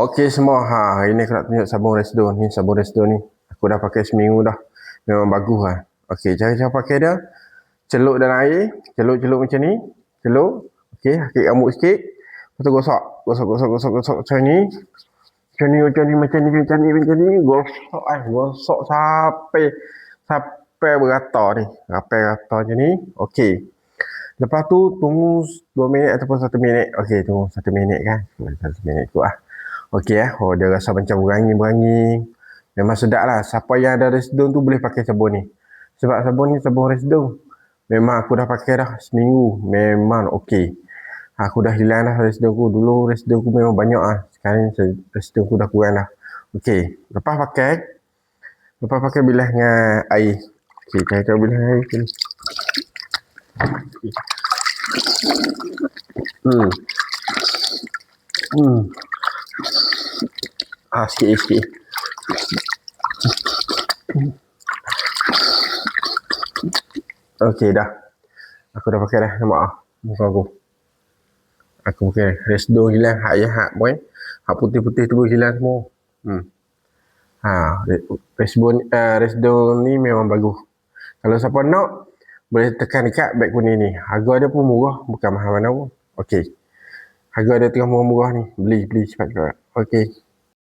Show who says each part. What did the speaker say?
Speaker 1: Okey semua, ha, hari ni aku nak tunjuk sabun Resdo ni. Sabun Resdo ni, aku dah pakai seminggu dah. Memang bagus lah. Okey, cara-cara pakai dia, celup dalam air, celup-celup macam ni. Celup, okey, hakik rambut sikit. Lepas tu gosok, gosok, gosok, gosok, gosok macam ni. Macam ni, macam ni, macam ni, macam ni, macam ni. Gosok eh, gosok sampai, sampai berata ni. Sampai rata macam ni. Okey. Lepas tu tunggu 2 minit ataupun 1 minit. Okey, tunggu 1 minit kan. 1 minit tu lah. Okey eh. Oh, dia rasa macam berangi-berangi. Memang sedap lah. Siapa yang ada resdung tu boleh pakai sabun ni. Sebab sabun ni sabun resdung. Memang aku dah pakai dah seminggu. Memang okey. Aku dah hilang dah resdung aku. Dulu resdung aku memang banyak lah. Sekarang resdung aku dah kurang dah. Okey. Lepas pakai. Lepas pakai bilas dengan air. Okey, kita bilas air sini. Hmm. Hmm. Ah, sikit sikit. Okey dah. Aku dah pakai dah. Nampak ah muka aku. Aku pakai resdo hilang hak ya hak boy. Hak putih-putih tu hilang semua. Hmm. Ha, resdo uh, resdo ni memang bagus. Kalau siapa nak boleh tekan dekat beg kuning ni. Harga dia pun murah, bukan mahal mana pun. Okey. Harga dia tengah murah-murah ni. Beli, beli cepat-cepat. Okey.